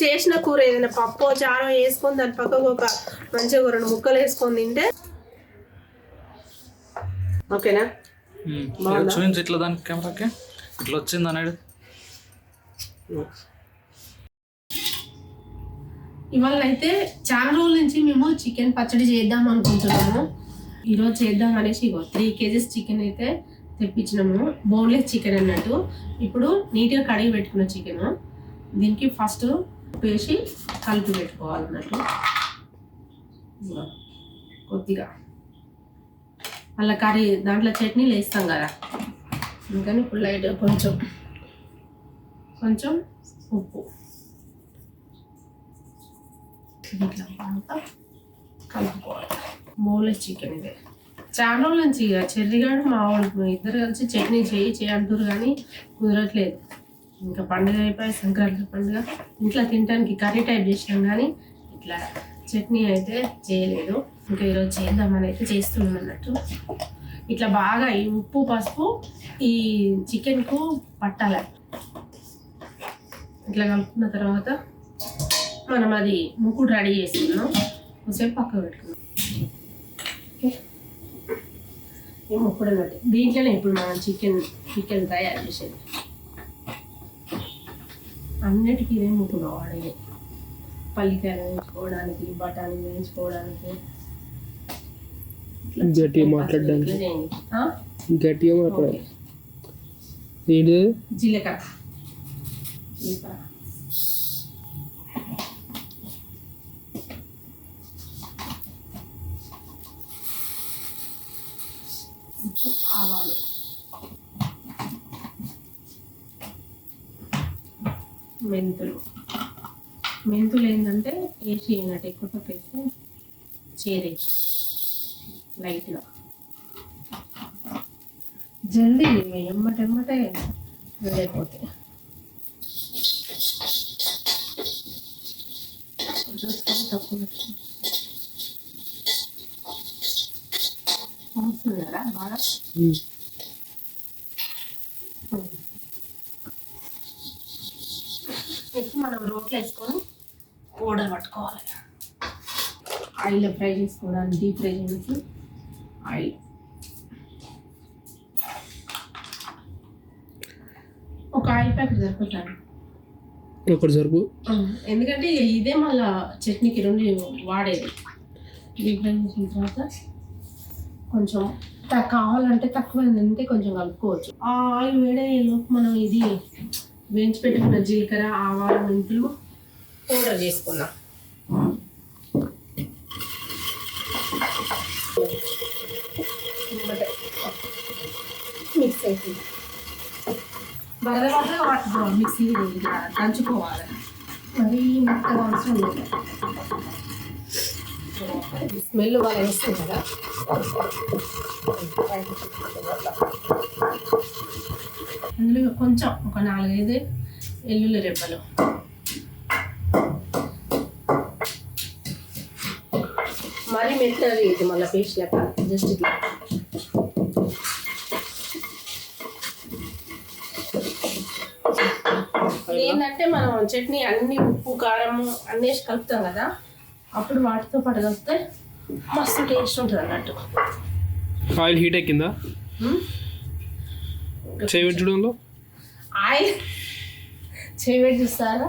చేసిన కూర ఏదైనా పప్పు చారో వేసుకొని దాని పక్కకు ఒక మంచిగా రెండు ముక్కలు వేసుకొని తింటే ఓకేనా? చూపించి ఇట్లా దానికి కెమెరాకి. ఇట్లా వచ్చింది అనేది ఇవాళ అయితే చాలా రోజుల నుంచి మేము చికెన్ పచ్చడి చేద్దాం అనుకుంటున్నాము. ఈరోజు చేద్దాం అనేసి ఇగో త్రీ కేజీస్ చికెన్ అయితే తెప్పించినాము. బోన్లెస్ చికెన్ అన్నట్టు. ఇప్పుడు నీట్గా కడిగి పెట్టుకున్న చికెన్. దీనికి ఫస్ట్ వేసి కలిపి పెట్టుకోవాలన్నట్టు ఇగో కొద్దిగా. మళ్ళీ కర్రీ దాంట్లో చట్నీలు వేస్తాం కదా. అందుకని ఇప్పుడు లైట్ కొంచెం కొంచెం ఉప్పు. ఇట్లా కలుపుకోవాలి. బోలెస్ చికెన్ ఇది. చాలా రోజుల నుంచి ఇక చెర్రిగాడు మా వాళ్ళు ఇద్దరు కలిసి చట్నీ చేయి చేయి అంటారు కానీ కుదరట్లేదు. ఇంకా పండుగ అయిపోయి సంక్రాంతి పండుగ. ఇంట్లో తినడానికి కర్రీ టైప్ చేసినాం కానీ ఇట్లా చట్నీ అయితే చేయలేదు. ఇంకా ఈరోజు చేద్దామని అయితే చేస్తున్నాం అన్నట్టు. ఇట్లా బాగా ఈ ఉప్పు పసుపు ఈ చికెన్కు పట్టాలి. ఇట్లా కలుపుకున్న తర్వాత మనం అది ముక్కుడు రెడీ చేసుకున్నాం కొంచెం పక్క పెట్టుకున్నాం ఓకే. ఈ ముక్కుడు అన్నట్టు దీంట్లోనే ఇప్పుడు మనం చికెన్ చికెన్ తయారు చేసేది. అన్నిటికీ ఇదే ముక్కుడు వాడేది పల్లికాయలు వేయించుకోవడానికి బఠానీ వేయించుకోవడానికి ఇట్లా గట్టిగా చికెన్ మాట్లాడడానికి. పచ్చడి ఇట్లా చేయండి. ఆ? గట్టిగా మాట్లాడాలి ఓకే. ఏంటి జీలకర్ర జీలకర్ర కొంచెం ఆవాలు మెంతులు. మెంతులు ఏంటంటే వేసి అయినట్టు ఎక్కువ వేస్తే చేరేసి లైట్గా. జల్దీ ఎమ్మటెమ్మటే కొంచెం స్టవ్ తక్కువ కదా బాగా నెక్స్ట్ మనం రోట్లు వేసుకొని ఓడలు పట్టుకోవాలి. ఆయిల్ ఫ్రై చేసుకోవడానికి డీప్ ఫ్రై చేసి ఆయిల్. ఒక ఆయిల్ ప్యాకెట్ సరిపోతాను ఒకటి సరుకు ఎందుకంటే ఇదే మళ్ళా చట్నీకి రెండు వాడేది. డీప్ ఫ్రై చేసిన తర్వాత కొంచెం కావాలంటే తక్కువ అంటే కొంచెం కలుపుకోవచ్చు. ఆ ఆయిల్ వేడయ్యేలోపు మనం ఇది వేయించి పెట్టుకున్న జీలకర్ర ఆవాలు మెంతులు పౌడర్ చేసుకుందాం మిక్స్ అయిపోయింది. బరద బరదగా పట్టుకోవాలి మిక్సీ దంచుకోవాలి. మరి మెత్తగా అవసరం లేదు. స్మెల్ బాగా వస్తుంది కదా. అందులో కొంచెం ఒక నాలుగైదు ఎల్లుల్లి రెబ్బలు. మరి మెత్తది ఇది మళ్ళీ పేస్ట్ లెక్క. జస్ట్ ఇట్లా. ఏంటంటే మనం చట్నీ అన్ని ఉప్పు కారము అన్నీ వేసి కలుపుతాం కదా. అప్పుడు వాటితో పాటు కలిపితే మస్తు టేస్ట్ ఉంటుంది అన్నట్టు. ఆయిల్ హీట్ ఎక్కిందా? చేయబెట్టడంలో ఆయిల్ చేయబెట్టి చూస్తారా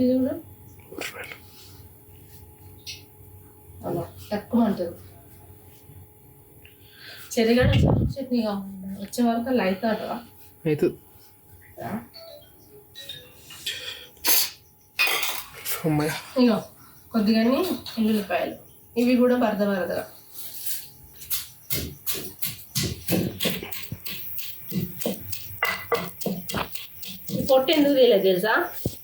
చూడు అలా తక్కువ ఉంటుంది. చెరిగడ చట్నీ కావాలి వచ్చే వరకు లైట్ అవుతుందా అయితే ఇగో కొద్దిగాని ఎల్లుల్లిపాయలు. ఇవి కూడా వరద వరదగా. ఈ పొట్టు ఎందుకు తీయలేదు తెలుసా?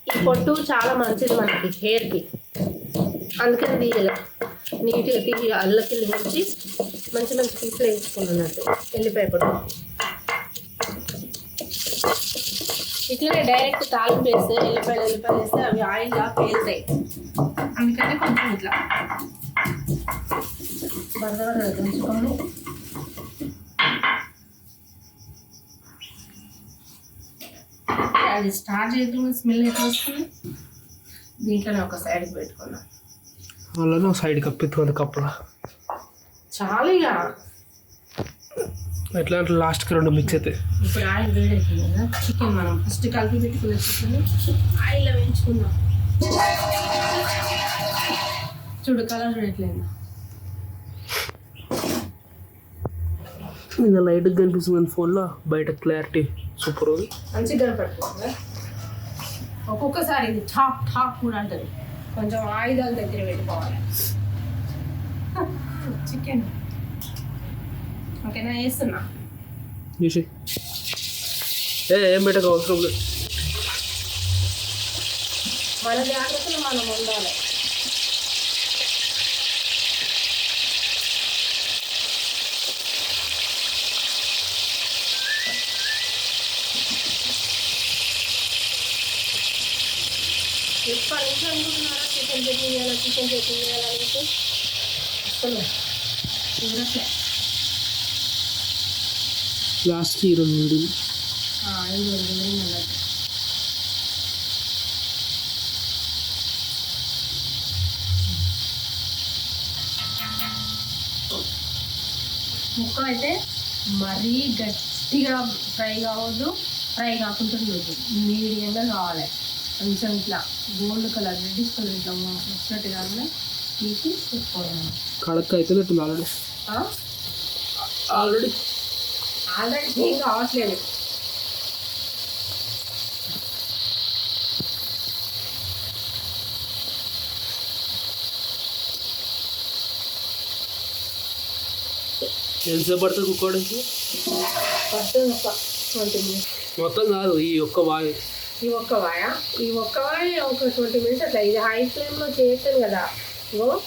ఈ పొట్టు చాలా మంచిది మనకి హెయిర్కి. అందుకని తీయలే. నీట్గా తీసి అల్లకి నుంచి మంచి మంచి పీసులు వేసుకున్నట్టు వెళ్ళిపోయి పొట్టు. ఇట్లనే డైరెక్ట్ తాలింపు వేస్తే ఎల్లిపాయలు ఎల్లిపాయలు వేస్తే అవి ఆయిల్గా పేలుతాయి. అందుకని కొంచెం ఇట్లా. బరదగా అది స్టార్ట్ చేయడం స్మెల్ ఎట్లా వస్తుంది. దీంట్లోనే ఒక సైడ్కి పెట్టుకున్నాం అలానే సైడ్ కప్పెత్తుకుంది కప్పుల. చాలా ఇక. ఎట్లా అంటే లాస్ట్కి రెండు మిక్స్ అవుతాయి ఇప్పుడు ఆయిల్ వేడైతుంది కదా చికెన్ మనం ఫస్ట్ కలిపి పెట్టుకున్న చికెన్ ఆయిల్ వేయించుకుందాం. చూడు కలర్ చూడట్లేదు ఇంకా లైట్గా కనిపిస్తుంది ఫోన్లో బయట క్లారిటీ సూపర్ ఉంది. మంచిగా కనపడుతుంది ఒక్కొక్కసారి ఇది టాప్ టాప్ కూడా అంటది. కొంచెం ఆయుధాల దగ్గర పెట్టుకోవాలి చికెన్ ఓకేనా వేస్తున్నా చూసి ఏ ఏం పెట్టక అవసరం లేదు మన జాగ్రత్తలు మనం ఉండాలి ఎప్పటి నుంచి అనుకుంటున్నారా చికెన్ చట్నీ చేయాలి చికెన్ చట్నీ చేయాలి అనేసి అసలు కుదరట్లే ఐదు వందలు అన్నట్టు. ముక్క అయితే మరీ గట్టిగా ఫ్రై కావద్దు. ఫ్రై కాకుండా ఉండదు మీడియంగా కావాలి. కొంచెం ఇట్లా గోల్డ్ కలర్ రెడ్డిష్ కలర్ ఇట్లా వచ్చినట్టుగానే తీసి పెట్టుకోవాలి. కడక్ అవుతున్నట్టుంది ఆల్రెడీ ఆల్రెడీ ఆల్రెడీ ఏం కావట్లేదు ఎంతసేపు పడుతుంది మినిట్స్. మొత్తం కాదు ఈ ఒక్క వాయి. ఈ ఒక్క వాయ? ఈ ఒక్క వాయ ఒక ట్వంటీ మినిట్స్ అట్లా. ఇది హై ఫ్లేమ్లో చేస్తాను కదా.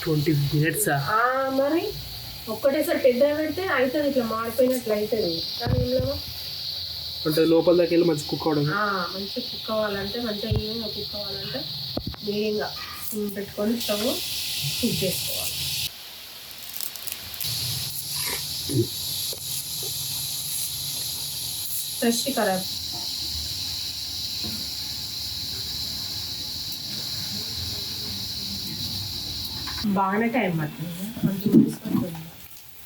ట్వంటీ మినిట్సా? మరి? ఒక్కటేసారి పెద్ద పెడితే అవుతుంది ఇట్లా మాడిపోయినట్లు అవుతుంది కానీ ఏం అంటే లోపల దాకా వెళ్ళి మంచి కుక్ అవడం ఆ, మంచిగా కుక్ అవ్వాలంటే మంచిగా ఈవెన్గా కుక్ అవ్వాలంటే మీడియంగా పెట్టుకొని స్టవ్ కుక్ చేసుకోవాలి. Fresh colour. బాగానే టైం పడుతుంది.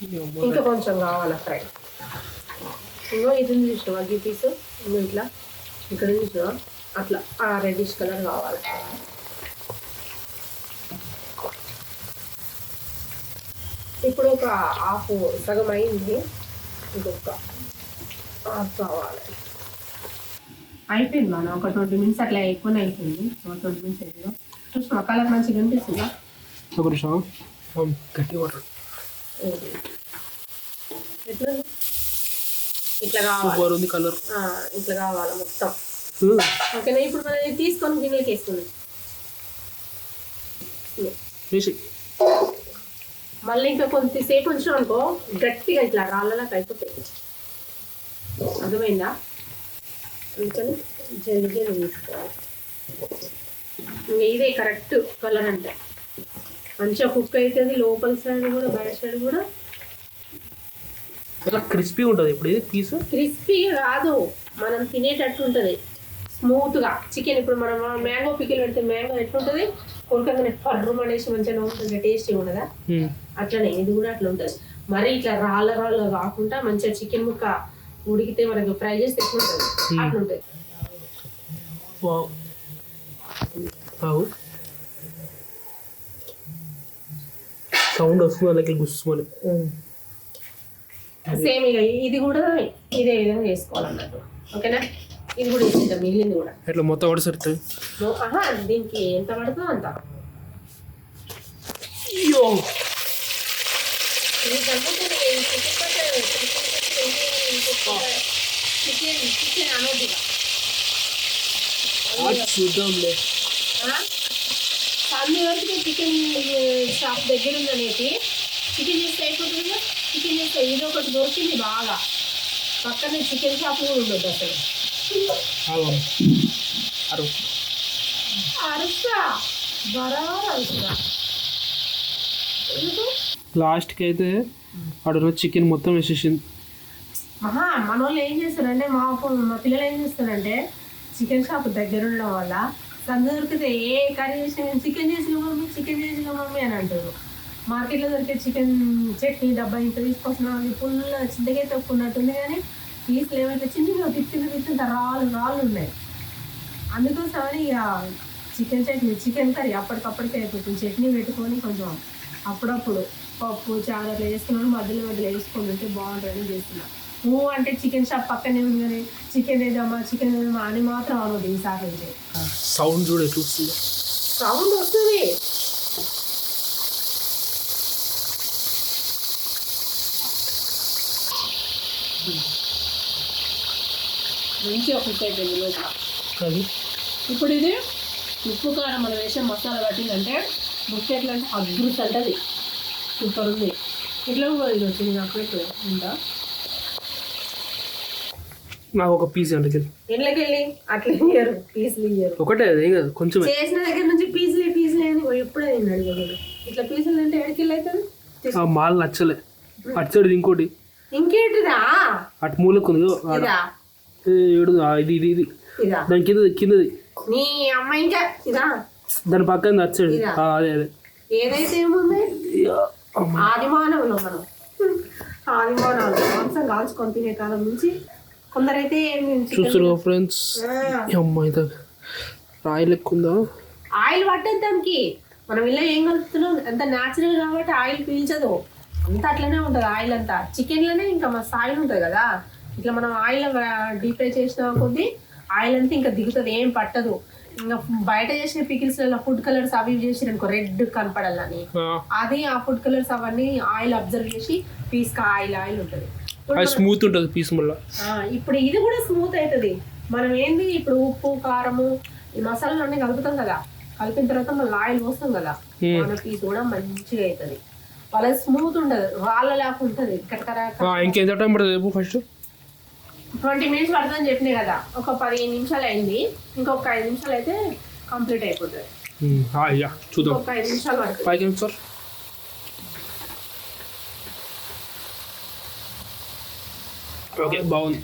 ఇంకా కొంచెం కావాలా ఫ్రై? ఇంకో ఇది చూసినావా గీ పీస్? ఇంకో ఇట్లా. ఇక్కడ చూసినావా? అట్లా. ఆ రెడ్డిష్ కలర్ కావాలి. ఇప్పుడు ఒక హాఫ్ సగం అయింది. ఇంకొక హాఫ్ కావాలి. అయిపోయింది మనం ఒక ట్వంటీ మినిట్స్ అట్లా ఎక్కువనే అయిపోయింది. ఒక ట్వంటీ మినిట్స్ అయిపోయింది. చూసినావా? కలర్ మంచిగా కనిపిస్తుందా? ఒక నిమిషం. గట్టి వాటర్ ఎట్లా ఇట్లా కావాలి. ఉంది కలర్ ఆ, ఇట్లా కావాలి మొత్తం. ఓకేనా ఇప్పుడు మనం తీసుకొని గిన్నెకి వేసుకుందాం వేసి మళ్ళీ ఇంకా కొంతసేపు ఉంచాం అనుకో గట్టిగా ఇట్లా రాళ్ళలాగా అయిపోతాయి. అర్థమైందా? అందుకని జల్ది జల్ది తీసుకోవాలి. ఇంకా ఇదే కరెక్ట్ కలర్ అంటే. మంచిగా కుక్ అవుతుంది లోపల సైడ్ కూడా బయట సైడ్ కూడా. చాలా క్రిస్పీ ఉంటుంది. ఇప్పుడు ఇది పీస్. క్రిస్పీగా కాదు. మనం తినేటట్టు ఉంటుంది. స్మూత్గా చికెన్ ఇప్పుడు మనం మ్యాంగో పికిల్ పెడితే మ్యాంగో ఎట్లుంటుంది? కొరకగానే పర్రు అనేసి మంచిగా ఉంటుంది. టేస్టీ ఉండదా? అట్లనే. ఇది కూడా అట్లా ఉంటుంది. మరి ఇట్లా రాళ్ళ రాళ్ళ కాకుండా మంచిగా చికెన్ ముక్క ఉడికితే మనకి ఫ్రై చేస్తే ఎట్లుంటుంది? అట్లుంటుంది. వావ్. అవు సౌండ్ వస్తుంది అలాగే గుస్సుమని సేమ్ ఇక ఇది కూడా ఇదే విధంగా చేసుకోవాలన్నట్టు. ఓకేనా? ఇది కూడా ఇచ్చేద్దాం మిగిలింది కూడా. ఇట్లా మొత్తం కూడా సరుతుంది దీనికి ఎంత పడుతుందో అంత. అయ్యో! చికెన్ చికెన్ చికెన్ అనొద్దు చూద్దాంలే. వరకు షాప్ దగ్గర ఉందనేసి చికెన్ చేస్తే అయిపోతుంది చికెన్ చేస్తే ఇది ఒకటి దొరికింది బాగా. పక్కనే చికెన్ షాప్ కూడా ఉండొద్దు అసలు. ఆగం. అరు అరుస్తా. బరాబర్ అరుస్తా. ఎందుకు? లాస్ట్కి అయితే ఆడ చికెన్ మొత్తం వేసేసింది. ఆహా మన వాళ్ళు ఏం చేస్తారంటే మా మా పిల్లలు ఏం చేస్తారంటే చికెన్ షాప్ దగ్గర ఉండడం వల్ల సందు దొరికితే ఏ కర్రీ చేసినా చికెన్ చేసిన మమ్మీ చికెన్ చేసిన మమ్మీ అని అంటారు. మార్కెట్లో దొరికే చికెన్ చట్నీ డబ్బా ఇంత తీసుకొస్తున్నా అది ఫుల్ చింతకాయ తొక్కున్నట్టుంది కానీ పీసులు ఏమైతే చిన్నగా తిప్పింది తిప్పింది రాళ్ళు రాళ్ళు ఉన్నాయి. అందుకోసమని ఇక చికెన్ చట్నీ చికెన్ కర్రీ అప్పటికప్పటికే అయిపోతుంది. చట్నీ పెట్టుకొని కొంచెం అప్పుడప్పుడు పప్పు చారు అట్లా చేసుకున్నాను. మధ్యలో మధ్యలో వేసుకొని ఉంటే బాగుంటుందని చేస్తున్నా. నువ్వు అంటే చికెన్ షాప్ పక్కనే ఉంది కానీ చికెన్ వేద్దామా చికెన్ వేద్దామా అని మాత్రం అనదు ఈసారి సౌండ్ చూడ చూస్తుంది సౌండ్ వస్తుంది. మంచిగా కుక్ అయిపోయింది లోపల అది. ఇప్పుడు ఇది ఉప్పు కారం మనం వేసే మసాలా పట్టిందంటే ముక్క ఎట్లా అంటే అద్భుతం అంటది సూపర్ ఉంది ఇట్లా కూడా ఇది వచ్చింది నాకు ఉందా నాకు ఒక పీస్ అంటే వెళ్ళి అట్లా ఇయ్యరు. పీసులు ఇయ్యరు. ఒకటే అది ఏం కాదు కొంచెం చేసిన దగ్గర నుంచి పీసులే పీసులే అని ఎప్పుడే తిన్నాడు కదా ఇట్లా పీసులు అంటే ఎక్కడికి అవుతుంది? ఆ మాల్ నచ్చలే. అటు సైడ్ ఇంకోటి. ఇంకేంటిదా? అటు మూలకు ఉంది ఏడు ఇది ఇది ఇది. దాని కింద కిందది. నీ అమ్మ ఇంకా ఇదా? దాని పక్కన? ఆ, అదే అదే. ఏదైతే ఏముంది? మనం. మాంసం కాల్చుకొని తినే కాలం నుంచి కొందరైతే ఫ్రెండ్స్ ఆ, అమ్మ ఇంత రాయి లెక్క ఉందా? ఆయిల్ పట్టదు దానికి. మనం ఇలా ఏం కలుపుతున్నాం? అంత న్యాచురల్ కాబట్టి ఆయిల్ పీల్చదు. అంతా అట్లనే ఉంటుంది ఆయిల్ అంతా. చికెన్లోనే ఇంకా మస్తు ఆయిల్ ఉంటుంది కదా. ఇట్లా మనం ఆయిల్ డీప్ ఫ్రై చేసిన కొద్దీ ఆయిల్ అంతా ఇంకా దిగుతుంది ఏం పట్టదు. ఇంకా బయట చేసిన పికిల్స్లలో ఫుడ్ కలర్స్ అవి చేసి అనుకో రెడ్ కనపడాలని. అది ఆ ఫుడ్ కలర్స్ అవన్నీ ఆయిల్ అబ్జర్వ్ చేసి పీస్కి ఆయిల్ ఆయిల్ ఉంటుంది. స్మూత్ ఉంటుంది పీస్ మళ్ళీ ఇప్పుడు ఇది కూడా స్మూత్ అవుతుంది మనం ఏంది ఇప్పుడు ఉప్పు కారము ఈ మసాలాలు అన్ని కలుపుతాం కదా. కలిపిన తర్వాత మళ్ళీ ఆయిల్ పోస్తాం కదా. మన పీస్ కూడా మంచిగా అవుతుంది వాళ్ళ స్మూత్ ఉండదు రాళ్ళ లేకుండా ఉంటుంది ఇంకెంత టైం పడుతుంది ఫస్ట్ ట్వంటీ మినిట్స్ పడుతుందని చెప్పినాయి కదా ఒక పదిహేను నిమిషాలు అయింది ఇంకొక ఐదు నిమిషాలు అయితే కంప్లీట్ అయిపోతుంది. చూద్దాం. ఇంకొక ఐదు నిమిషాలు పడుతుంది. ఎంత సార్? ఓకే బాగుంది.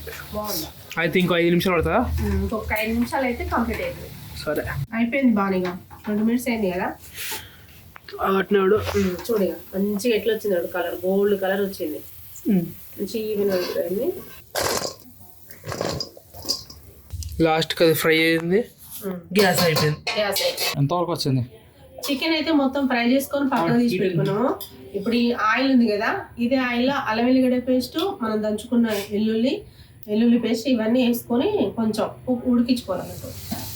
అయితే ఇంకో ఐదు నిమిషాలు పడుతుందా? ఇంకొక ఐదు నిమిషాలు అయితే కంప్లీట్ అయిపోయింది సరే. అయిపోయింది బాగా ట్వంటీ మినిట్స్ అయింది కదా? అట్నాడు చూడిగా మంచిగా ఎట్లా వచ్చింది కలర్? గోల్డ్ కలర్ వచ్చింది. మంచి ఈవెన్ అయింది. లాస్ట్కి అది ఫ్రై అయింది. గ్యాస్ అయిపోయింది. గ్యాస్ ఎంతవరకు వచ్చింది? చికెన్ అయితే మొత్తం ఫ్రై చేసుకొని పక్కన తీసి పెట్టుకున్నాము. ఇప్పుడు ఈ ఆయిల్ ఉంది కదా ఇదే ఆయిల్ అల్లం వెల్లిగడ్డ పేస్ట్ మనం దంచుకున్న వెల్లుల్లి వెల్లుల్లి పేస్ట్ ఇవన్నీ వేసుకొని కొంచెం ఉ- ఉడికించుకోవాలి అన్నట్టు.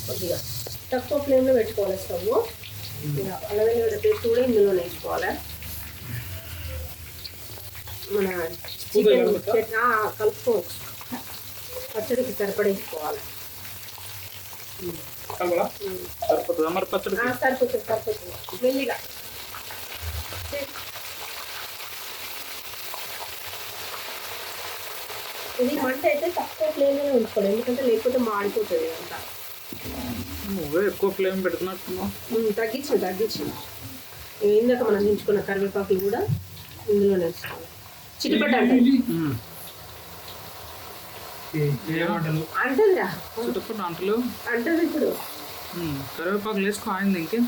కొద్దిగా. తక్కువ ఫ్లేమ్లో పెట్టుకోవాలి స్టవ్ ఇలా అల్లం వెల్లిగడ్డ పేస్ట్ కూడా ఇందులో వేసుకోవాలి. మన చికెన్ కలుపుకోవచ్చు. పచ్చడికి సరిపడేసుకోవాలి. సరిపోతుందా? మరి పచ్చడి? సరిపోతుంది సరిపోతుంది. మెల్లిగా. ఇది మంట అయితే తక్కువ ఫ్లేమ్లోనే ఉంచుకోవాలి ఎందుకంటే లేకపోతే మాడిపోతుంది అంతా. నువ్వే ఎక్కువ ఫ్లేమ్ పెడుతున్నట్టున్నావు. తగ్గించు తగ్గించు. ఇందాక మనం దించుకున్న కరివేపాకు కూడా ఇందులోనే వేసుకోవాలి. చిటిపట్ట అంటే అంటుందా అంటలు? అంటుంది ఇప్పుడు. కరివేపాకు వేసుకో ఆయింది ఇంకే.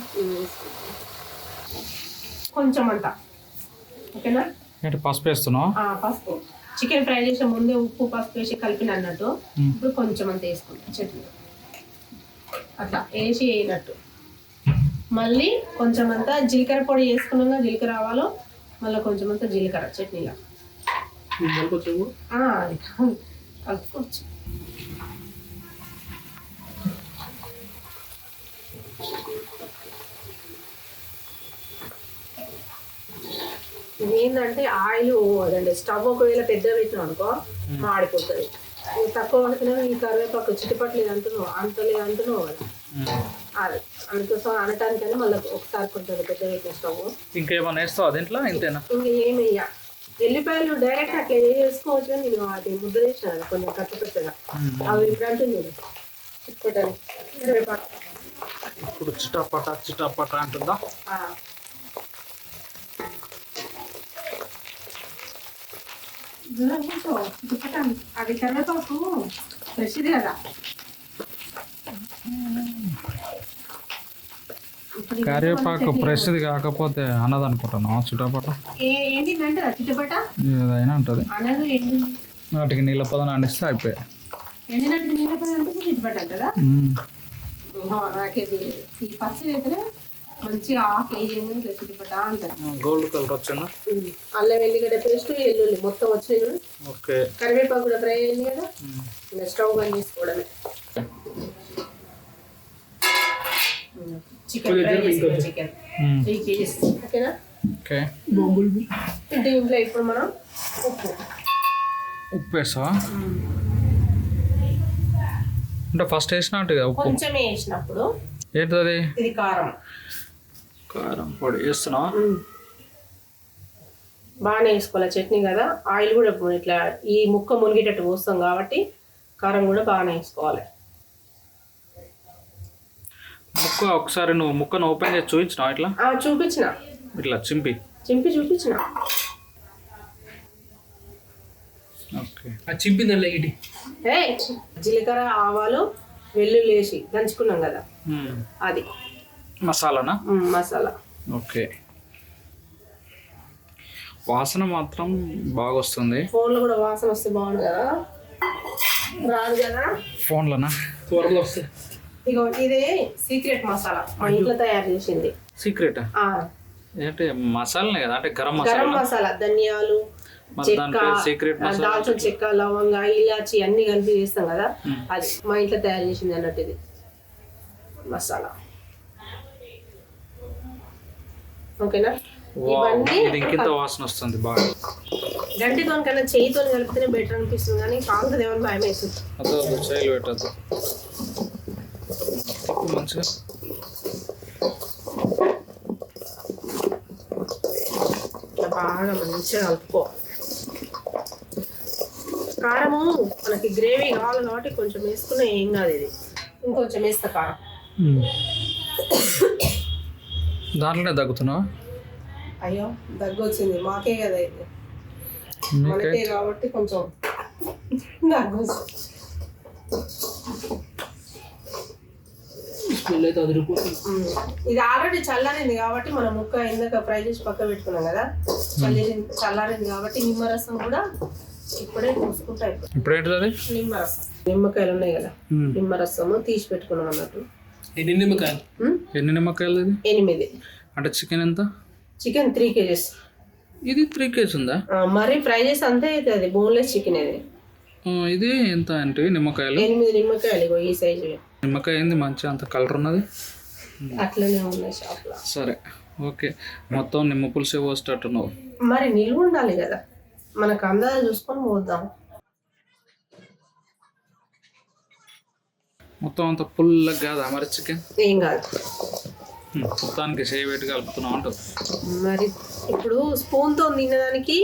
కొంచెం అంత. ఓకేనా? ఏంటి పసుపు వేస్తున్నావు? పసుపు. చికెన్ ఫ్రై చేసే ముందే ఉప్పు పసుపు వేసి కలిపిన అన్నట్టు. ఇప్పుడు కొంచెం అంత వేసుకుంటాం చట్నీ. అట్లా వేసి వేయనట్టు. మళ్ళీ కొంచెం అంతా జీలకర్ర పొడి వేసుకున్నాక జీలకర్ర ఆవాలో మళ్ళీ కొంచెం అంతా జీలకర్ర చట్నీలో. కలుపుకోవచ్చు. ఇది ఏంటంటే ఆయిల్ అదండి. స్టవ్ ఒకవేళ పెద్ద పెట్టినాం అనుకో మాడిపోతుంది. తక్కువ పడుతున్నా ఈ కరివేపాకు చిట్టుపట్లు ఇది అంటున్నావు అంతలేదు అంటున్నావు కదా. అది అందుకోసం అనటానికని మళ్ళీ ఒకసారి కొంచెం పెద్ద పెట్టిన స్టవ్. ఇంకేమన్నా వేస్తావా దీంట్లో? ఇంతేనా? ఇంకా ఏమి వెయ్య. ఎల్లిపాయలు డైరెక్ట్ అట్లా వేసుకోవచ్చు కానీ నేను అది ముద్ద చేసిన కొంచెం కట్ట పెట్టగా. అవి అంటుంది ఇప్పుడు చిటపట చిటపట అంటుందా. అది కరివేపాకు ఫ్రెష్ది కదా. కరివేపాకు ఫ్రెష్ది కాకపోతే అన్నది అనుకుంటున్నాం చుట్టపట ఏ- ఏంటిదంటే రచితపట ఏదైనా ఉంటుంది. వాటికి నీళ్ళ పదం అండిస్తే అయిపోయాయి గోల్డ్ కలర్ వచ్చిందా? అల్లం వెల్లిగడ్డ పేస్ట్ మొత్తం కరివేపాకు కూడా ఫ్రై అయింది కదా. స్టవ్ బంద్ చేసుకోవడమే. చికెన్ ఫ్రై చేసుకో చికెన్. మ్మ్. Three kgs. ఓకేనా? ఓకే. ఇంట్లో ఇప్పుడు మనం ఉప్పు. ఉప్పు వేస్తావా? అంటే ఫస్ట్ వేసినట్టు కదా ఉప్పు? కొంచెం వేసినప్పుడు ఏంటది ఇది కారం. కారం పొడి వేస్తున్నావా? బాగానే వేసుకోవాలి చట్నీ కదా. ఆయిల్ కూడా ఇప్పుడు ఇట్లా ఈ ముక్క మునిగేటట్టు పోస్తాం కాబట్టి కారం కూడా బాగానే వేసుకోవాలి. ముక్క ఒకసారి నువ్వు ముక్కను ఓపెన్ చేసి చూపించినావు ఇట్లా? ఆ, చూపించిన. ఇట్లా చింపి. చింపి చూపించిన. ఓకే. ఇటు. జీలకర్ర ఆవాలు వెల్లుల్లి వేసి దంచుకున్నాం కదా. అది. మసాలానా? మ్, మసాలా. ఓకే. వాసన మాత్రం బాగా వస్తుంది. ఫోన్లో కూడా వాసన వస్తే బాగుండు కదా. రాదు కదా. ఫోన్లోనా? త్వరలో వస్తుంది. ఇగో ఇదే సీక్రెట్ మసాలా. మా ఇంట్లో తయారు చేసింది. సీక్రెట్? ఏంటి మసాలానే కదా? అంటే గరం గరం మసాలా? మసాలా ధనియాలు మసాలా దాల్చిన చెక్క లవంగ ఇలాచి అన్ని కలిపి చేస్తాం కదా? అది మా ఇంట్లో తయారు చేసింది అన్నట్టు ఇది. మసాలా. ఓకేనా? ఇంకింత వాసన వస్తుంది బాగా. గంటితో కన్నా చేయితో కలిపితేనే బెటర్ అనిపిస్తుంది కానీ కాంతది ఏమని భయం వేస్తుంది పెట్టద్దు. మంచిగా. బాగా మంచిగా కలుపుకో. కారము మనకి గ్రేవీ కావాలి కాబట్టి కొంచెం వేసుకున్నా ఏం కాదు ఇది. ఇంకొంచెం వేస్తా కారం. దాంట్లోనే దగ్గుతున్నావా అయ్యో దగ్గు వచ్చింది మాకే కదా ఇది. మనకే కాబట్టి కొంచెం దగ్గు. స్మెల్ అయితే. ఇది ఆల్రెడీ చల్లారింది కాబట్టి మనం ముక్క ఇందాక ఫ్రై చేసి పక్క పెట్టుకున్నాం కదా? చల్లారింది చల్లారింది కాబట్టి నిమ్మరసం కూడా ఇప్పుడే పోసుకుంటా అయిపోతుంది ఇప్పుడు ఏంటిది అది? నిమ్మరసం. నిమ్మకాయలు ఉన్నాయి కదా? నిమ్మరసము తీసి పెట్టుకున్నాం అన్నట్టు. ఎన్ని నిమ్మకాయలు. ఎన్ని నిమ్మకాయలు ఇది? ఎనిమిది. అంటే చికెన్ ఎంత? Chicken three kgs. ఇది త్రీ కేజీ ఉందా? మరి ఫ్రై చేసి అంతే అవుతుంది బోన్లెస్ చికెన్ ఇది. ఆ, ఇది ఎంత అంటే నిమ్మకాయలు? ఎనిమిది నిమ్మకాయలు ఈ సైజు నిమ్మకాయ ఏంది? మంచిగా అంత కలర్ ఉన్నది? అట్లనే ఉన్నాయి షాప్లో సరే ఓకే. మొత్తం నిమ్మ పులుసే పోసేటట్టున్నావు. మరి నిల్వ ఉండాలి కదా. మనకు అందాలు చూసుకొని పోద్దాం. మొత్తం అంత పుల్లగా కాదా మరి చికెన్? ఏం కాదు. మొత్తానికి చేయి పెట్టి కలుపుతున్నావు అంటావు. మరి ఇప్పుడు స్పూన్తో తినేదానికి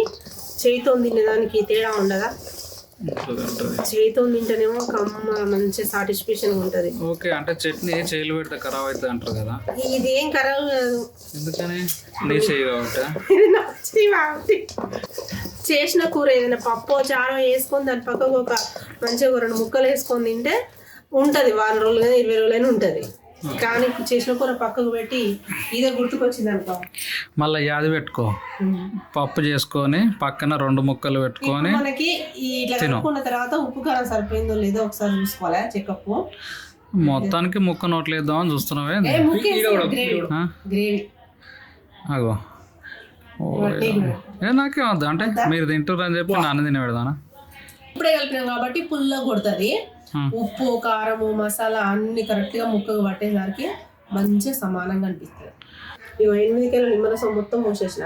చేయితో తినేదానికి తేడా ఉండదా? చేయితో తింటేనేమో కమ్మ మంచి సాటిస్ఫాక్షన్ ఉంటుంది. ఓకే అంటే చట్నీ చేయిలు పెడితే ఖరాబ్ అవుతుంది అంటారు కదా. ఇది ఏం ఖరాబ్ కాదు. ఎందుకని? నీ చేయి కాబట్టి. చేసిన కూర ఏదైనా పప్పు చారో వేసుకొని దాని పక్కకు ఒక మంచిగా రెండు ముక్కలు వేసుకొని తింటే ఉంటుంది. వారం రోజులు కానీ ఇరవై రోజులైనా ఉంటుంది. కానీ చేసిన కూర పక్కకు పెట్టి ఇదే గుర్తుకొచ్చింది అనుకో మళ్ళీ యాది పెట్టుకో. పప్పు చేసుకొని పక్కన రెండు ముక్కలు పెట్టుకొని మనకి ఇట్లా కలుపుకున్న తర్వాత ఉప్పు కారం సరిపోయిందో లేదో ఒకసారి చూసుకోవాలి చెకప్ మొత్తానికి ముక్క నోట్లేద్దాం అని చూస్తున్నావే ఏ ముక్క గ్రేవీ. ఆ? గ్రేవీ. అగో. ఏ నాకేం వద్దు. అంటే మీరు తింటారు అని చెప్పి నాన్న తినే పెడదానా? ఇప్పుడే కలిపినాం కాబట్టి పుల్ల కొడుతుంది. ఉప్పు కారము మసాలా అన్ని కరెక్ట్గా ముక్కకు పట్టేసరికి మంచిగా సమానంగా అనిపిస్తుంది. ఇగో ఎనిమిది కిలో నిమ్మరసం మొత్తం పోసేసిన.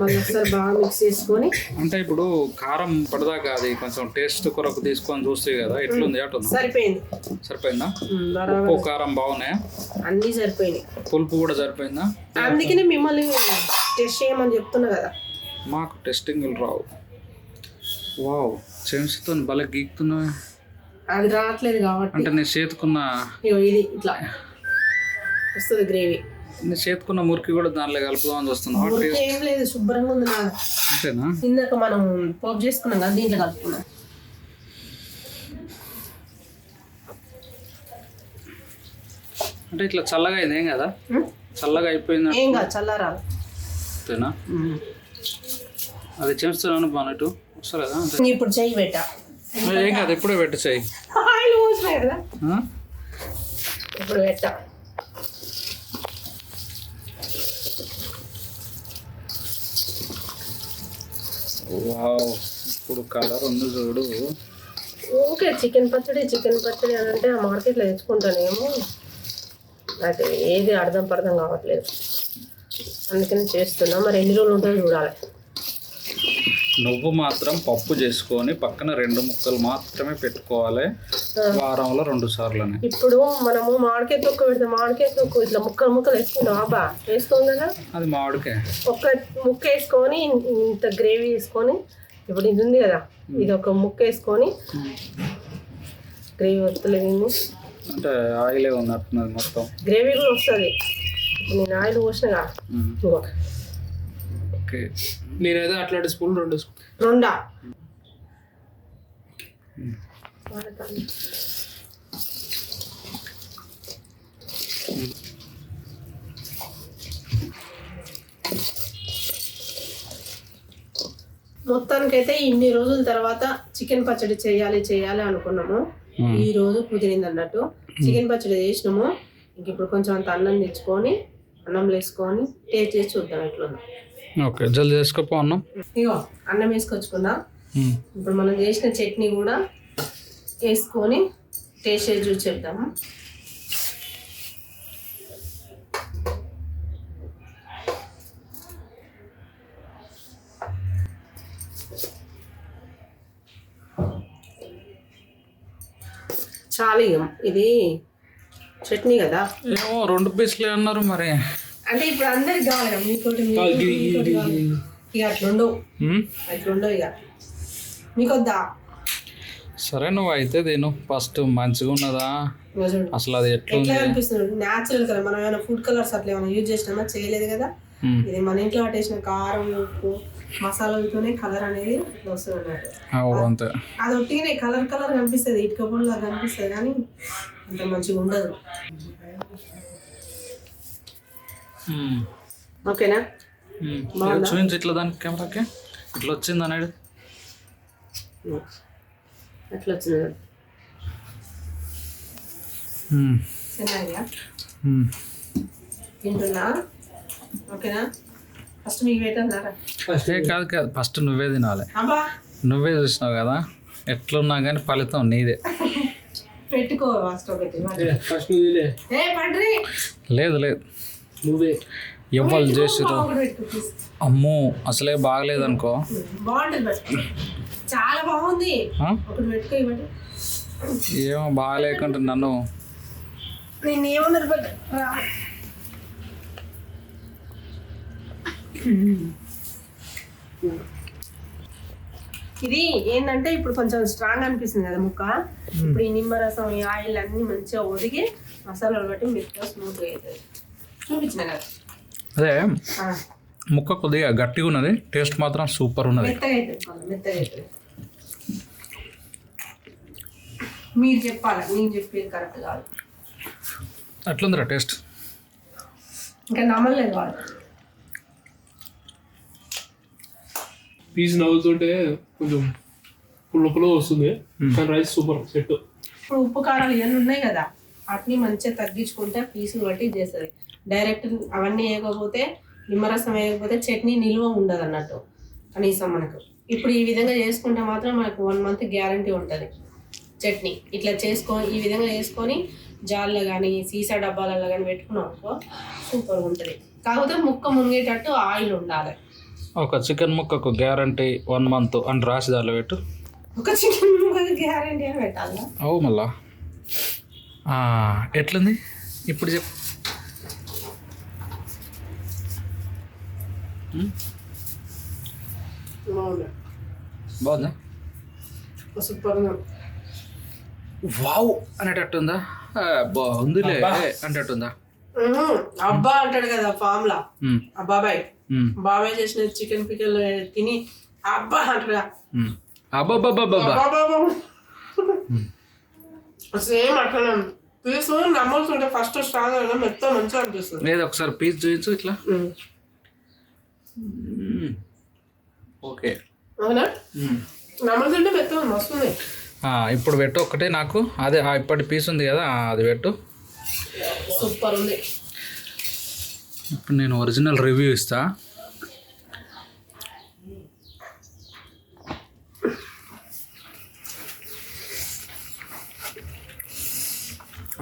మళ్ళీ ఒకసారి బాగా మిక్స్ చేసుకొని అంటే ఇప్పుడు కారం పడదాకా అది కొంచెం టేస్ట్ కొరకు తీసుకొని చూస్తే కదా ఎట్లుంది అటు? సరిపోయింది. సరిపోయిందా? ఉప్పు కారం బాగున్నాయా? అన్నీ సరిపోయినాయి. పులుపు కూడా సరిపోయిందా? అందుకనే మిమ్మల్ని టెస్ట్ చేయమని చెప్తున్నా కదా. మాకు టెస్టింగ్లు రావు. వావ్ చెంచుతో భలే గీక్తున్నా అది రావట్లేదు కాబట్టి. అంటే నేను చేతుకున్న ఇది ఇట్లా. వస్తుంది గ్రేవీ. నేను చేతుకున్న మురికి కూడా దానిలో కలుపుదాం అని చూస్తున్నాను ఏం లేదు శుభ్రంగా ఉంది అంతేనా? ఇందాక మనం పోపు చేసుకున్నాం కదా దీంట్లో కలుపుకున్నాం. అంటే ఇట్లా చల్లగా అయింది ఏం కదా? చల్లగా అయిపోయింది? ఏం కాదు చల్లారాలు. అంతేనా? అది చేస్తున్నాను బాగున్నట్టు ఇప్పుడు చెయ్యి పెట్టా. మరి ఏం కాదు ఎప్పుడే పెట్టు చెయ్యి. ఆయిల్? ఇప్పుడు పెట్టా. ఇప్పుడు కలర్ ఉంది చూడు. ఓకే చికెన్ పచ్చడి చికెన్ పచ్చడి అని అంటే ఆ మార్కెట్లో తెచ్చుకుంటానేమో. నాకు ఏది అర్థం పర్థం కావట్లేదు. అందుకని చేస్తున్నా. మరి ఎన్ని రోజులు ఉంటుందో చూడాలి. నువ్వు మాత్రం పప్పు చేసుకొని పక్కన రెండు ముక్కలు మాత్రమే పెట్టుకోవాలి. వారంలో రెండు సార్లని. ఇప్పుడు మనము మామిడికాయ తొక్క పెడితే మామిడికాయ తొక్కు ఇట్లా ముక్కలు ముక్కలు వేసుకుంటాం. అబ్బా వేసుకోం కదా? అది మామిడికాయ. ఒక్క ముక్క వేసుకొని ఇంత గ్రేవీ వేసుకొని ఇప్పుడు ఇది ఉంది కదా ఇది ఒక ముక్క వేసుకొని గ్రేవీ వస్తలేదు అంటే ఆయిలే ఉన్నట్టున్నది మొత్తం. గ్రేవీ కూడా వస్తుంది. నేను ఆయిల్ పోసినగా ఓకే. నేనైతే అట్లాంటి స్పూన్ రెండు రెండా? మొత్తానికైతే ఇన్ని రోజుల తర్వాత చికెన్ పచ్చడి చేయాలి చేయాలి అనుకున్నాము. ఈ రోజు కుదిరింది అన్నట్టు. చికెన్ పచ్చడి చేసినాము. ఇంక ఇప్పుడు కొంచెం అంత అన్నం తెచ్చుకొని అన్నం వేసుకొని టేస్ట్ చేసి చూద్దాం ఎట్లుందో. ఓకే జల్దీ చేసుకోపో అన్నం. ఇగో అన్నం వేసుకొచ్చుకున్నా ఉమ్. ఇప్పుడు మనం చేసిన చట్నీ కూడా వేసుకొని టేస్ట్ చేసి చూసి చెప్దాము చాలు ఇది చట్నీ కదా? ఏమో రెండు పీసులే అన్నారు మరి. అంటే ఇప్పుడు అందరికి కావాలి కదా కావాలి. ఇక అట్లుండవు. అట్లుండవు ఇక. మీకొద్దా? సరే నువ్వు అయితే తిను. ఫస్ట్ మంచిగా ఉన్నదా? అసలు అది ఎట్లా అనిపిస్తుంది? న్యాచురల్ కదా మనం ఏమైనా ఫుడ్ కలర్స్ అట్లా ఏమైనా యూజ్ చేసినామా? చేయలేదు కదా. ఇది మన ఇంట్లో పట్టేసిన కారం ఉప్పు మసాలాలతోనే కలర్ అనేది వస్తుంది అది ఒట్టిగానే కలర్ కలర్ కనిపిస్తుంది. ఇటుక పొడిలా కనిపిస్తుంది కానీ అంత మంచిగా ఉండదు. ఓకేనా ఉమ్. ఇక చూపించు ఇట్లా దానికి కెమెరాకి. ఇట్లా వచ్చింది అనేది అట్లా వచ్చింది. తింటున్నా ఓకేనా? ఫస్ట్ మీకు కాదు కాదు ఫస్ట్ నువ్వే తినాలి. నువ్వే చూసినావు కదా? ఎట్లున్నా కానీ ఫలితం నీదే. పెట్టుకో ఫస్ట్ ఒకటి ఫస్ట్ లేదు లేదు. నువ్వే. ఎవ్వరు చేసిరు ఒకటి పెట్టుకో please. అమ్మో అసలే బాగలేదనుకో. బాగుంటుంది బట్ చాలా బాగుంది. ఏమో బాగలేకుంటే నన్ను. ఇది ఏంటంటే ఇప్పుడు కొంచెం స్ట్రాంగ్ అనిపిస్తుంది కదా ముక్క. ఇప్పుడు ఈ నిమ్మరసం ఈ ఆయిల్ అన్ని మంచిగా ఒదిగి మసాలాలు బట్టి మెత్తగా స్మూత్గా అవుతుంది అదే ముక్క కొద్దిగా గట్టిగా ఉన్నది టేస్ట్ మాత్రం సూపర్ ఉన్నది. మీరు చెప్పాలి నేను చెప్పేది కరెక్ట్ కాదు. అట్లుందిరా టేస్ట్? ఇంకా నమ్మలేదు వాళ్ళు. పీస్ నవ్వుతుంటే కొంచెం పుల్ల పుల్ల వస్తుంది. కానీ రైస్ సూపర్ సెట్. ఇప్పుడు ఉప్పు కారాలు ఇవన్నీ ఉన్నాయి కదా వాటిని మంచిగా తగ్గించుకుంటే పీసులు బట్టి చేస్తుంది. డైరెక్ట్ అవన్నీ వేయకపోతే నిమ్మరసం వేయకపోతే చట్నీ నిల్వ ఉండదు అన్నట్టు. కనీసం మనకు. ఇప్పుడు ఈ విధంగా చేసుకుంటే మాత్రం మనకు వన్ మంత్ గ్యారంటీ ఉంటుంది. చట్నీ. ఇట్లా చేసుకో ఈ విధంగా చేసుకొని జాల్లో కానీ సీసా డబ్బాలలో కానీ పెట్టుకున్నాం అనుకో సూపర్గా ఉంటుంది. కాకపోతే ముక్క మునిగేటట్టు ఆయిల్ ఉండాలి. ఒక చికెన్ ముక్కకు గ్యారంటీ వన్ మంత్ అని రాసి దానిలో పెట్టు. ఒక చికెన్ ముక్కకి గ్యారంటీ అని పెట్టాలా? అవు మళ్ళా. ఎట్లుంది? ఇప్పుడు చెప్పు. బాగుంది? సూపర్గా. వావ్ అనేటట్టుందా? బాగుందిలే అంటట్టుందా? ఉహుం, అబ్బా అంటాడు కదా ఫామ్ లా బాబాయ్ బాబాయ్ చేసిన చికెన్ పికల్ తిని అబ్బా అంటాడు. అబ్బబ్బబ్బబ్బబ్బా. సేమ్ అట్లా పీస్ నమ్మల్స్తుంటే ఫస్ట్ స్ట్రాంగ్ అయినా మెత్త మంచిగా అనిపిస్తుంది. లేదు ఒకసారి పీస్ చూపించు ఇట్లా. ఓకే. అవునా? ఇప్పుడు పెట్టు ఒకటే నాకు. అదే ఇప్పటి పీస్ ఉంది కదా అది పెట్టు. సూపర్ ఉంది. ఇప్పుడు నేను ఒరిజినల్ రివ్యూ ఇస్తా.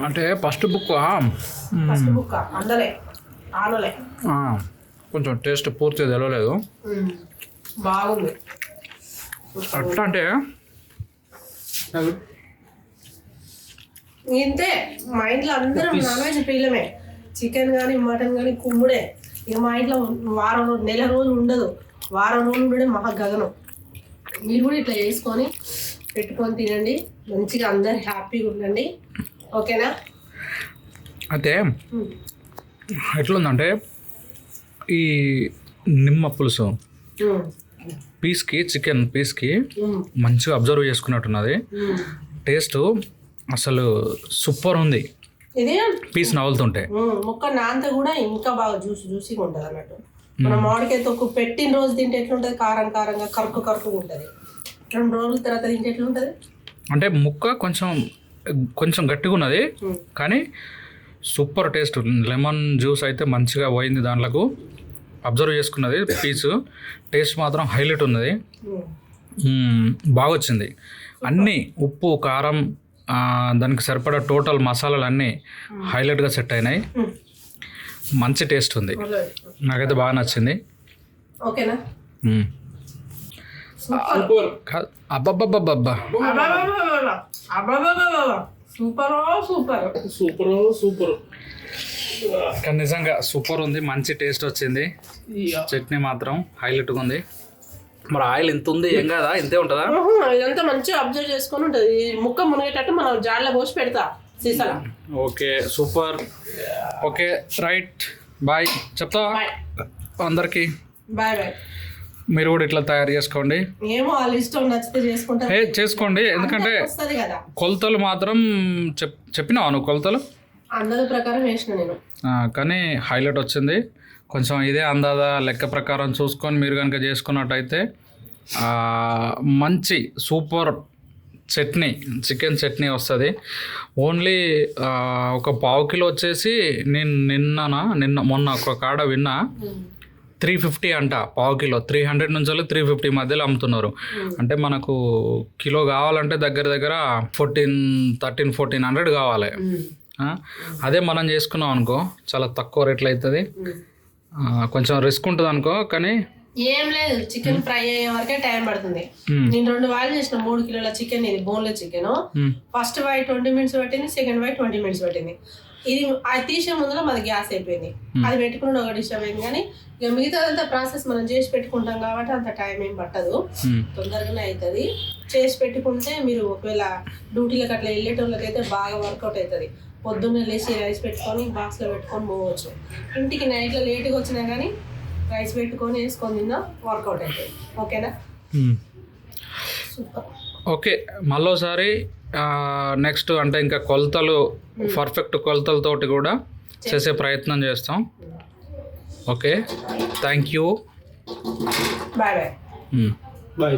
అంటే ఫస్ట్ బుక్ ఫస్ట్ బుక్ అందలే. ఆనలే. కొంచెం టేస్ట్ పూర్తిగా తెలవలేదు. బాగుంది. అట్లా అంటే ఇంతే మా ఇంట్లో అందరం నాన్ వెజ్ ప్రియులమే చికెన్ కానీ మటన్ కానీ కుమ్ముడే. ఇక మా ఇంట్లో వారం రోజు నెల రోజులు ఉండదు. వారం రోజులు ఉండడే మహా గగనం. మీరు కూడా ఇట్లా చేసుకొని పెట్టుకొని తినండి. మంచిగా అందరు హ్యాపీగా ఉండండి. ఓకేనా? అయితే. ఎట్లుందంటే ఈ నిమ్మ పులుసు. పీస్కి చికెన్ పీస్కి. మంచిగా అబ్జర్వ్ చేసుకున్నట్టున్నది. టేస్ట్ అసలు సూపర్ ఉంది. ఇది? పీస్ నవ్వులుతుంటే. ఉమ్, ముక్క నాంత కూడా ఇంకా బాగా జ్యూసి జ్యూసీగా ఉంటుంది అన్నట్టు. మన మామిడికాయ తొక్కు పెట్టిన రోజు తింటే ఎట్లుంటుంది? కారం కారంగా కరుకు కరుకు ఉంటుంది. రెండు రోజుల తర్వాత తింటే ఎట్లుంటుంది? అంటే ముక్క కొంచెం కొంచెం గట్టిగా ఉన్నది. కానీ సూపర్ టేస్ట్. లెమన్ జ్యూస్ అయితే మంచిగా పోయింది దాంట్లోకి. అబ్జర్వ్ చేసుకున్నది. పీస్. టేస్ట్ మాత్రం హైలైట్ ఉన్నది. ఉమ్. మ్మ్, బాగా వచ్చింది అన్నీ ఉప్పు కారం ఆ, దానికి సరిపడా టోటల్ మసాలాలు అన్నీ హైలైట్గా సెట్ అయినాయి. మంచి టేస్ట్ ఉంది. నాకైతే బాగా నచ్చింది. ఓకేనా? అబ్బబ్బబ్బబ్బబ్బా. Super super. Super super. కానీ నిజంగా సూపర్ ఉంది మంచి టేస్ట్ వచ్చింది. చట్నీ మాత్రం హైలైట్గా ఉంది. మరి ఆయిల్ ఇంత ఉంది ఏం కదా? ఇంతే ఉంటుందా? ఇదంతా మంచిగా అబ్జర్వ్ చేసుకొని ఉంటుంది. ఈ ముక్క మునిగేటట్టు మనం జాడలో పోసి పెడతా సీసాల. Okay super. Okay right. Bye. చెప్తావా? అందరికీ. Bye bye. మీరు కూడా ఇట్లా తయారు చేసుకోండి. ఏమో వాళ్ళ ఇష్టం నచ్చితే చేసుకుంటారు చేసుకోండి. ఎందుకంటే కొలతలు మాత్రం చెప్ చెప్పినావా నువ్వు కొలతలు? ప్రకారం వేసిన నేను. కానీ హైలైట్ వచ్చింది. కొంచెం ఇదే అందాదా లెక్క ప్రకారం చూసుకొని మీరు కనుక చేసుకున్నట్టయితే మంచి సూపర్ చట్నీ చికెన్ చట్నీ వస్తుంది. ఓన్లీ ఒక పావు కిలో వచ్చేసి నేను నిన్ననా నిన్న మొన్న ఒక కాడ విన్నా త్రీ ఫిఫ్టీ అంట పావు కిలో. త్రీ హండ్రెడ్ నుంచి త్రీ ఫిఫ్టీ మధ్యలో అమ్ముతున్నారు. అంటే మనకు కిలో కావాలంటే దగ్గర దగ్గర ఫోర్టీన్ థర్టీన్ ఫోర్టీన్ హండ్రెడ్ కావాలి. ఆ, అదే మనం చేసుకున్నాం అనుకో చాలా తక్కువ రేట్లు అవుతుంది కొంచెం రిస్క్ ఉంటుంది అనుకో కానీ ఏం లేదు చికెన్ ఫ్రై అయ్యే వరకే టైం పడుతుంది. నేను రెండు వాయిలు చేసిన మూడు కిలోల చికెన్ ఇది బోన్లెస్ చికెన్. ఫస్ట్ వై ట్వంటీ మినిట్స్ పట్టింది సెకండ్ వై ట్వంటీ మినిట్స్ పట్టింది. ఇది అది తీసే ముందులో మాది గ్యాస్ అయిపోయింది. అది పెట్టుకుని ఒక డిస్టర్బ్ అయింది కానీ ఇక మిగతాదంతా ప్రాసెస్ మనం చేసి పెట్టుకుంటాం కాబట్టి అంత టైం ఏం పట్టదు. తొందరగానే అవుతుంది చేసి పెట్టుకుంటే మీరు ఒకవేళ డ్యూటీలకు అట్లా వెళ్ళేటోళ్ళకైతే బాగా వర్కౌట్ అవుతుంది పొద్దున్నే లేచి రైస్ పెట్టుకొని బాక్స్లో పెట్టుకొని పోవచ్చు. ఇంటికి నైట్లో లేట్గా వచ్చినా కానీ రైస్ పెట్టుకొని వేసుకొని తిన్నా వర్కౌట్ అవుతుంది ఓకేనా. సూపర్. ఓకే మళ్ళోసారి నెక్స్ట్ అంటే ఇంకా కొలతలు పర్ఫెక్ట్ కొలతలతోటి కూడా చేసే ప్రయత్నం చేస్తాం. Okay thank you bye bye. Bye